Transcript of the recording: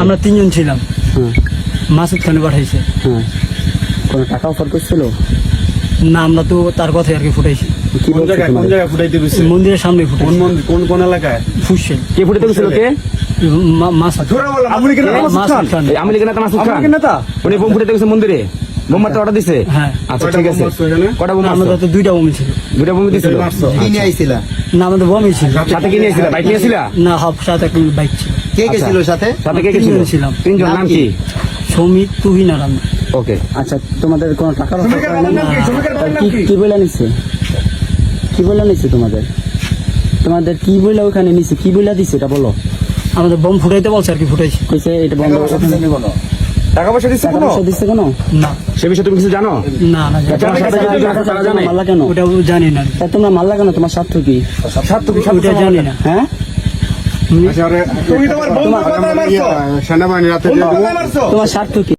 আমরা তিনজন ছিলাম। মাসুদ খানে পাঠাইছে। কোনো টাকা অফার করছিল? না আমরা তো তার কথাই আর কি ফুটাইছি। কোন বলছে জায়গায় কোন তোমাদের? জায়গায় ফুটাইতে গেছে মন্দিরের সামনে কোন মন্দির কোন কোন এলাকায়? ফুসছে কে ফুটে গেছিল কে মন্দিরে। বোম অর্ডার দিছে? হ্যাঁ। আচ্ছা ঠিক আছে। কটা বোম দুইটা বমি ছিল। দুটা বোম দিছিল? না আমাদের বমি ছিল। সাথে কি নিয়েছিল? বাইক নিয়েছিল? না হাফ সাথে একটা বাইক ছিল। কে গেছিল সাথে? সাথে কে গেছিল ছিলাম। তিনজন নাম কি? সমিত তুহিন আর আমি। ওকে। আচ্ছা তোমাদের কোনো টাকার কি? কি বলে নিছে? কি বলে নিছে তোমাদের? তোমাদের কি বলে ওখানে নিছে? কি বলে দিছে এটা বলো। আমাদের বম ফুটাইতে বলছে আর কি ফুটাইছি। কইছে এটা বন্ধ টাকা পয়সা দিচ্ছে টাকা কোনো? পয়সা দিচ্ছে কোনো? না। সে বিষয়ে তুমি কিছু জানো? না না জানি। মাল্লা কেন? ওটা জানি না। তা তোমরা মাল্লা কেন তোমার স্বার্থ কি? স্বার্থ কি? ওটা জানি না। হ্যাঁ? তুমি তোমার বন্ধু কথা মারছো সেনাবাহিনী রাতে বন্ধু কথা মারছো তোমার স্বার্থ কি?